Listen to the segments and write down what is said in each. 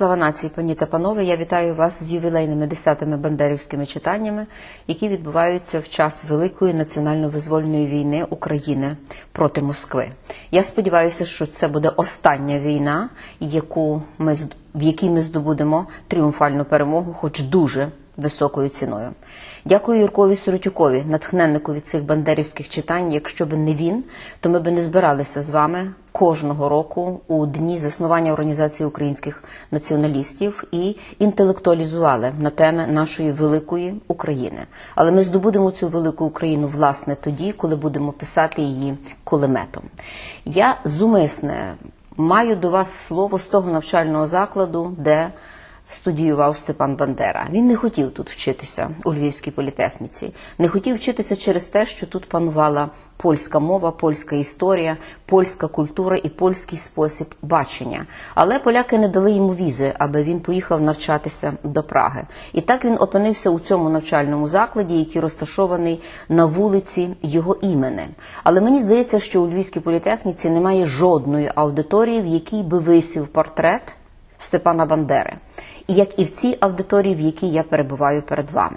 Слава нації, пані та панове! Я вітаю вас з ювілейними десятими бандерівськими читаннями, які відбуваються в час Великої національно-визвольної війни України проти Москви. Я сподіваюся, що це буде остання війна, яку ми в якій ми здобудемо тріумфальну перемогу, хоч дуже високою ціною. Дякую Юркові Сиротюкові, натхненнику від цих бандерівських читань. Якщо б не він, то ми б не збиралися з вами кожного року у дні заснування організації українських націоналістів і інтелектуалізували на теми нашої великої України. Але ми здобудемо цю велику Україну власне тоді, коли будемо писати її кулеметом. Я зумисне маю до вас слово з того навчального закладу, де студіював Степан Бандера. Він не хотів тут вчитися у Львівській політехніці. Не хотів вчитися через те, що тут панувала польська мова, польська історія, польська культура і польський спосіб бачення. Але поляки не дали йому візи, аби він поїхав навчатися до Праги. І так він опинився у цьому навчальному закладі, який розташований на вулиці його імени. Але мені здається, що у Львівській політехніці немає жодної аудиторії, в якій би висів портрет Степана Бандери, як і в цій аудиторії, в якій я перебуваю перед вами.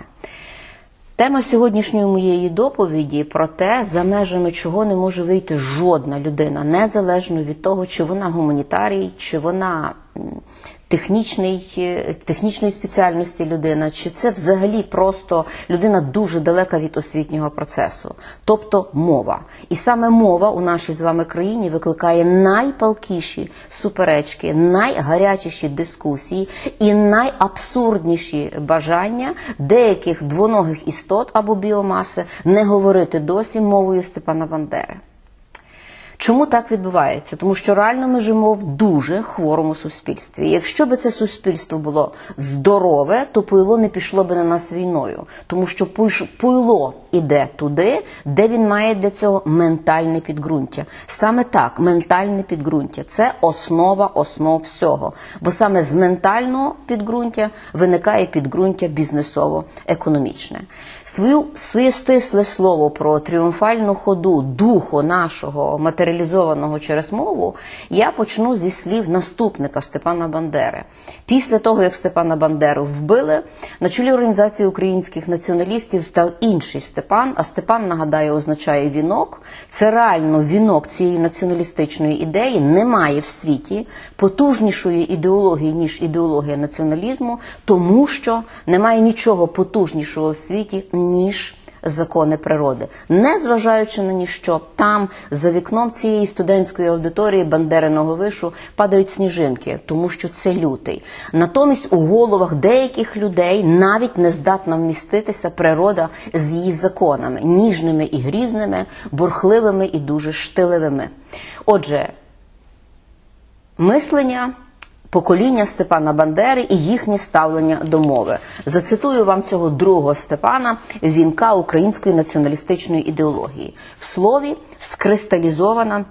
Тема сьогоднішньої моєї доповіді про те, за межами чого не може вийти жодна людина, незалежно від того, чи вона гуманітарій, чи вона технічний, е, технічної спеціальності людина, чи це взагалі просто людина дуже далека від освітнього процесу, тобто мова. І саме мова у нашій з вами країні викликає найпалкіші суперечки, найгарячіші дискусії і найабсурдніші бажання деяких двоногих істот або біомаси не говорити досі мовою Степана Бандери. Чому так відбувається? Тому що реально ми живемо в дуже хворому суспільстві. Якщо би це суспільство було здорове, то пуйло не пішло би на нас війною, тому що пуйло іде туди, де він має для цього ментальне підґрунтя. Саме так, ментальне підґрунтя це основа основ всього. Бо саме з ментального підґрунтя виникає підґрунтя бізнесово-економічне. Своє стисле слово про тріумфальну ходу духу нашого матеріалізованого через мову я почну зі слів наступника Степана Бандери. Після того, як Степана Бандеру вбили, на чолі організації українських націоналістів став інший Степан. А Степан, нагадаю, означає вінок. Це реально вінок цієї націоналістичної ідеї. Немає в світі потужнішої ідеології, ніж ідеологія націоналізму, тому що немає нічого потужнішого в світі, ніж закони природи, не зважаючи на ніщо, там за вікном цієї студентської аудиторії Бандериного вишу падають сніжинки, тому що це лютий. Натомість у головах деяких людей навіть не здатна вміститися природа з її законами, ніжними і грізними, бурхливими і дуже штиливими. Отже, мислення покоління Степана Бандери і їхнє ставлення до мови. Зацитую вам цього другого Степана, вінка української націоналістичної ідеології. В слові скристалізована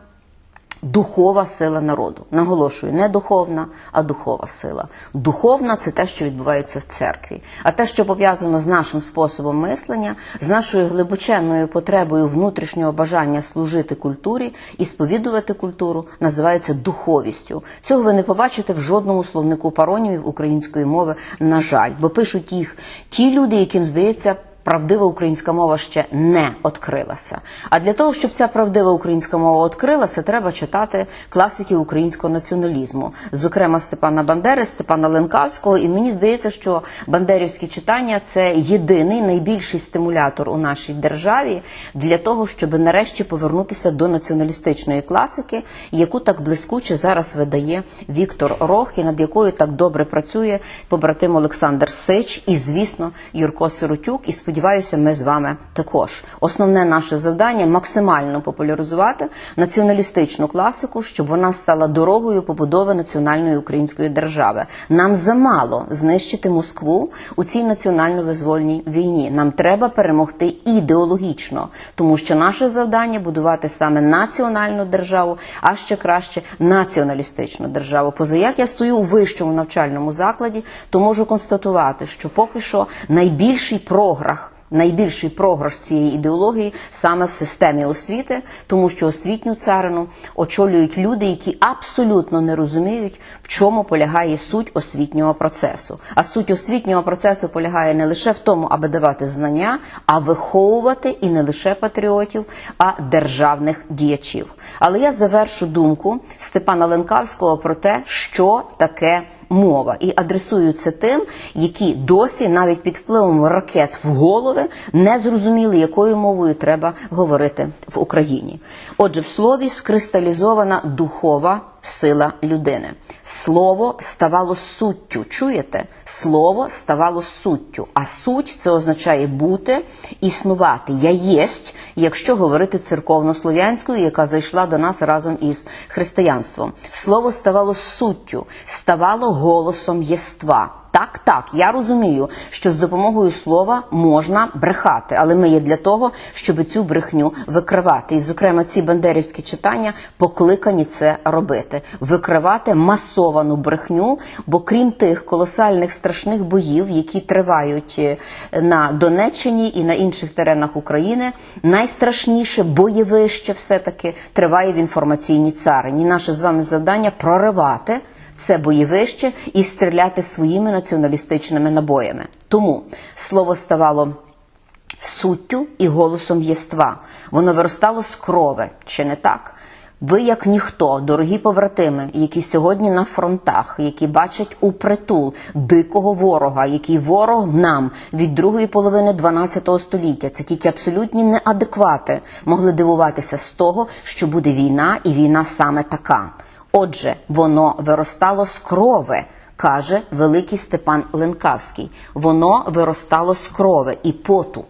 духова сила народу. Наголошую, не духовна, а духова сила. Духовна це те, що відбувається в церкві. А те, що пов'язано з нашим способом мислення, з нашою глибоченною потребою внутрішнього бажання служити культурі і сповідувати культуру, називається духовістю. Цього ви не побачите в жодному словнику паронімів української мови, на жаль, бо пишуть їх ті люди, яким здається. Правдива українська мова ще не відкрилася. А для того, щоб ця правдива українська мова відкрилася, треба читати класиків українського націоналізму, зокрема Степана Бандери, Степана Ленкавського. І мені здається, що бандерівські читання це єдиний найбільший стимулятор у нашій державі для того, щоб нарешті повернутися до націоналістичної класики, яку так блискуче зараз видає Віктор Рох, і над якою так добре працює побратим Олександр Сич і, звісно, Юрко Сиротюк. І сподіваюся, ми з вами також. Основне наше завдання максимально популяризувати націоналістичну класику, щоб вона стала дорогою побудови національної української держави. Нам замало знищити Москву у цій національно-визвольній війні. Нам треба перемогти ідеологічно, тому що наше завдання будувати саме національну державу, а ще краще націоналістичну державу. Поза як я стою у вищому навчальному закладі, то можу констатувати, що поки що найбільший програх найбільший програш цієї ідеології саме в системі освіти, тому що освітню царину очолюють люди, які абсолютно не розуміють, в чому полягає суть освітнього процесу. А суть освітнього процесу полягає не лише в тому, аби давати знання, а виховувати і не лише патріотів, а державних діячів. Але я завершу думку Степана Ленкавського про те, що таке мова, і адресую це тим, які досі навіть під впливом ракет в голови не зрозуміли, якою мовою треба говорити в Україні. Отже, в слові скристалізована духова сила людини. Слово ставало суттю. Чуєте? Слово ставало суттю. А суть це означає бути, існувати. Я єсть, якщо говорити церковнослов'янською, яка зайшла до нас разом із християнством. Слово ставало суттю, ставало голосом єства. Так, так, я розумію, що з допомогою слова можна брехати, але ми є для того, щоб цю брехню викривати. І, зокрема, ці бандерівські читання покликані це робити: викривати масовану брехню. Бо крім тих колосальних страшних боїв, які тривають е, на Донеччині і на інших теренах України, найстрашніше бойовище все таки триває в інформаційній царині. Наше з вами завдання проривати це бойовище і стріляти своїми націоналістичними набоями. Тому слово ставало суттю і голосом єства. Воно виростало з крови, чи не так? Ви, як ніхто, дорогі побратими, які сьогодні на фронтах, які бачать у притул дикого ворога, який ворог нам від другої половини 12 століття, це тільки абсолютні неадеквати могли дивуватися з того, що буде війна, і війна саме така. Отже, воно виростало з крови, каже великий Степан Ленкавський. Воно виростало з крови і поту.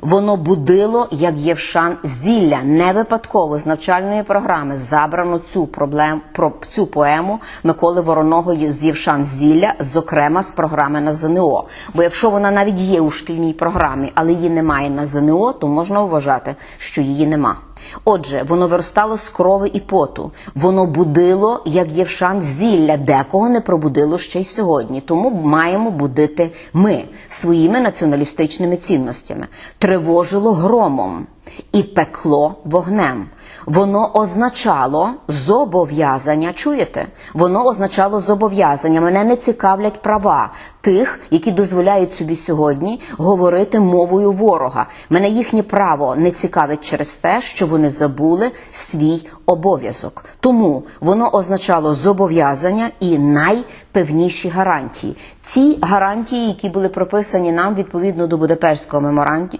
Воно будило, як Євшан, зілля не випадково з навчальної програми забрано цю проблем про цю поему Миколи Вороного з Євшан зілля, зокрема з програми на ЗНО. Бо якщо вона навіть є у шкільній програмі, але її немає на ЗНО, то можна вважати, що її нема. Отже, воно виростало з крови і поту, воно будило, як Євшан зілля, декого не пробудило ще й сьогодні. Тому маємо будити ми своїми націоналістичними цінностями. Тривожило громом і пекло вогнем. Воно означало зобов'язання. Чуєте? Воно означало зобов'язання. Мене не цікавлять права тих, які дозволяють собі сьогодні говорити мовою ворога. Мене їхнє право не цікавить через те, що вони забули свій обов'язок. Тому воно означало зобов'язання і найпевніші гарантії. Ці гарантії, які були прописані нам відповідно до Будапештського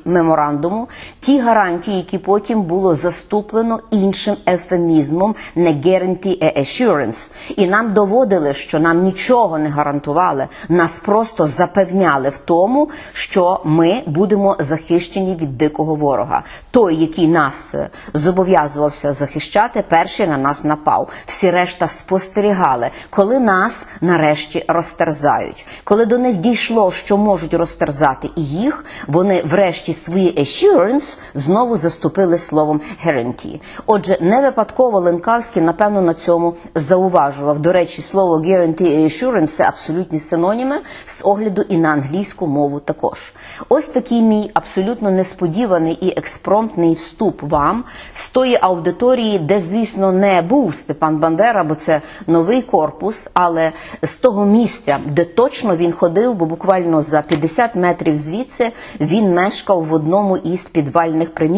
меморандуму, ті гарантії, які потім було заступлено іншим ефемізмом не guarantee a assurance. І нам доводили, що нам нічого не гарантували, нас просто запевняли в тому, що ми будемо захищені від дикого ворога. Той, який нас е, зобов'язувався захищати, перший на нас напав. Всі решта спостерігали, коли нас нарешті розтерзають. Коли до них дійшло, що можуть розтерзати і їх, вони врешті свої assurance знову заступили словом guarantee. Отже, не випадково Ленкавський, напевно, на цьому зауважував. До речі, слово guarantee і assurance – це абсолютні синоніми з огляду і на англійську мову також. Ось такий мій абсолютно несподіваний і експромтний вступ вам з тої аудиторії, де, звісно, не був Степан Бандера, бо це новий корпус, але з того місця, де точно він ходив, бо буквально за 50 метрів звідси він мешкав в одному із підвальних приміщень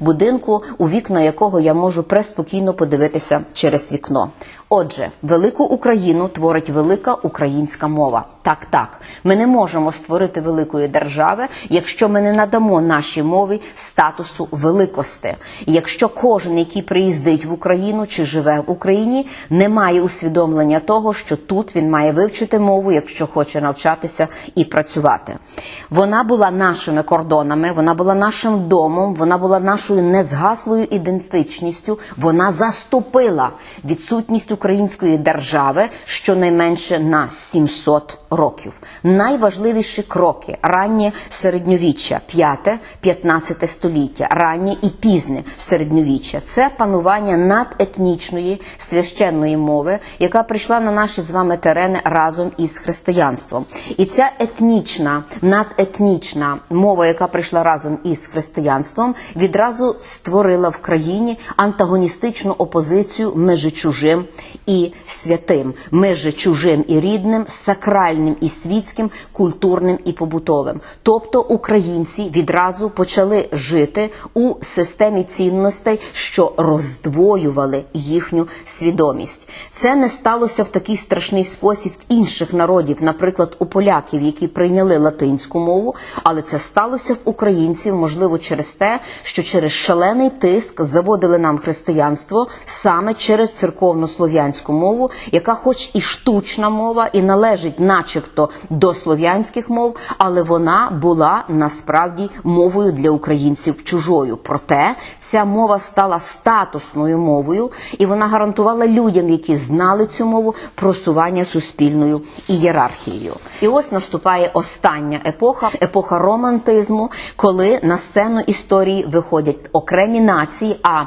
будинку, у вікна якого я можу преспокійно подивитися через вікно. Отже, велику Україну творить велика українська мова. Так, так, ми не можемо створити великої держави, якщо ми не надамо нашій мові статусу великости. І Якщо кожен, який приїздить в Україну чи живе в Україні, не має усвідомлення того, що тут він має вивчити мову, якщо хоче навчатися і працювати. Вона була нашими кордонами, вона була нашим домом, вона була нашою незгаслою ідентичністю. Вона заступила відсутність української держави щонайменше на 700 років. Найважливіші кроки раннє середньовіччя, 5-15 століття, раннє і пізне середньовіччя це панування надетнічної священної мови, яка прийшла на наші з вами терени разом із християнством. І ця етнічна, надетнічна мова, яка прийшла разом із християнством, відразу створила в країні антагоністичну опозицію між чужим і святим, між чужим і рідним, сакральним і світським, культурним і побутовим. Тобто українці відразу почали жити у системі цінностей, що роздвоювали їхню свідомість. Це не сталося в такий страшний спосіб в інших народів, наприклад, у поляків, які прийняли латинську мову, але це сталося в українців, можливо, через те, що через шалений тиск заводили нам християнство саме через церковно-слов'янську мову, яка, хоч і штучна мова, і належить, начебто, до слов'янських мов, але вона була насправді мовою для українців чужою. Проте ця мова стала статусною мовою, і вона гарантувала людям, які знали цю мову, просування суспільною ієрархією. І ось наступає остання епоха, епоха романтизму, коли на сцену історії виходять окремі нації. а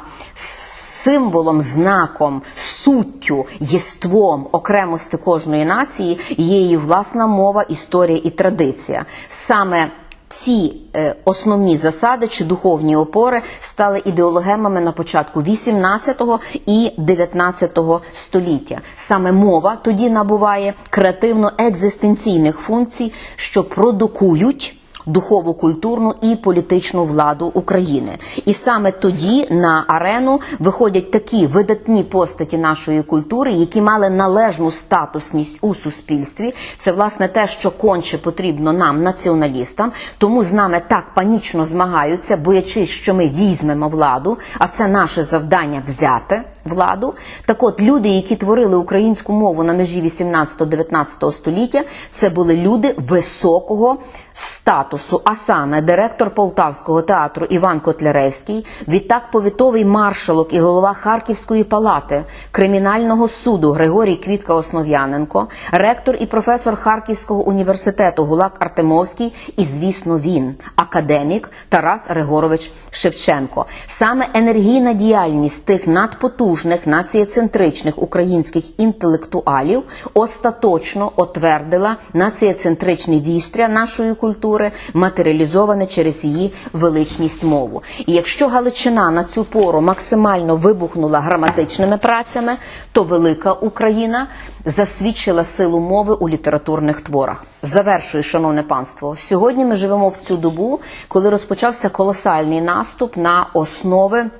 Символом, знаком, суттю, єством окремості кожної нації є її власна мова, історія і традиція. Саме ці е, основні засади чи духовні опори стали ідеологемами на початку 18 і 19 століття. Саме мова тоді набуває креативно-екзистенційних функцій, що продукують духову, культурну і політичну владу України. І саме тоді на арену виходять такі видатні постаті нашої культури, які мали належну статусність у суспільстві. Це власне те, що конче потрібно нам, націоналістам, тому з нами так панічно змагаються, боячись, що ми візьмемо владу, а це наше завдання взяти владу. Так от люди, які творили українську мову на межі 18-19 століття, це були люди високого статусу, а саме директор Полтавського театру Іван Котляревський, відтак повітовий маршалок і голова Харківської палати кримінального суду Григорій Квітка Основ'яненко, ректор і професор Харківського університету Гулак Артемовський, і, звісно, він, академік Тарас Григорович Шевченко. Саме енергійна діяльність тих надпотужних націєцентричних українських інтелектуалів остаточно отвердила націєцентричне вістря нашої культури, матеріалізоване через її величність мову. І якщо Галичина на цю пору максимально вибухнула граматичними працями, то велика Україна засвідчила силу мови у літературних творах. Завершую, шановне панство. Сьогодні ми живемо в цю добу, коли розпочався колосальний наступ на основи.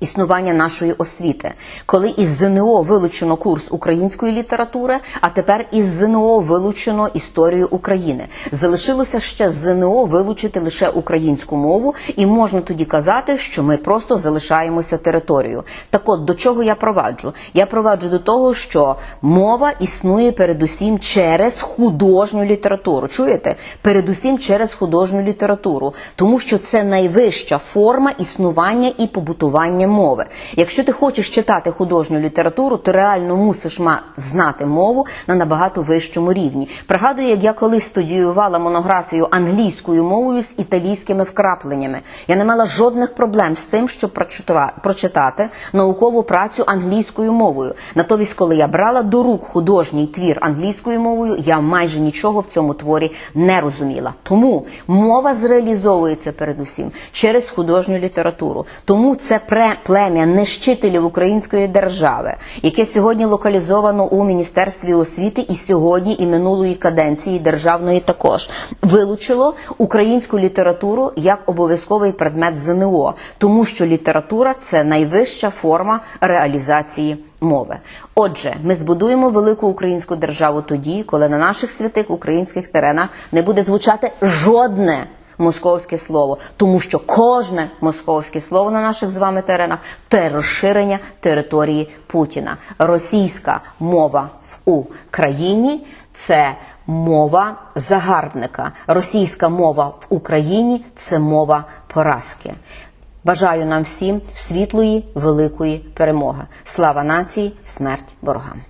Існування нашої освіти, коли із ЗНО вилучено курс української літератури, а тепер із ЗНО вилучено історію України. Залишилося ще з ЗНО вилучити лише українську мову, і можна тоді казати, що ми просто залишаємося територією. Так от до чого я проваджу? Я проваджу до того, що мова існує передусім через художню літературу. Чуєте? Передусім через художню літературу, тому що це найвища форма існування і побутування мови. Якщо ти хочеш читати художню літературу, то реально мусиш знати мову на набагато вищому рівні. Пригадую, як я колись студіювала монографію англійською мовою з італійськими вкрапленнями. Я не мала жодних проблем з тим, щоб прочитати наукову працю англійською мовою. Натомість, коли я брала до рук художній твір англійською мовою, я майже нічого в цьому творі не розуміла. Тому мова зреалізовується передусім через художню літературу. Тому це пре плем'я нищителів української держави, яке сьогодні локалізовано у міністерстві освіти, і сьогодні і минулої каденції державної також вилучило українську літературу як обов'язковий предмет ЗНО, тому що література це найвища форма реалізації. Мови, отже, ми збудуємо велику українську державу тоді, коли на наших святих українських теренах не буде звучати жодне московське слово, тому що кожне московське слово на наших з вами теренах це розширення території Путіна. Російська мова в Україні це мова загарбника. Російська мова в Україні це мова поразки. Бажаю нам всім світлої, великої перемоги. Слава нації, смерть ворогам.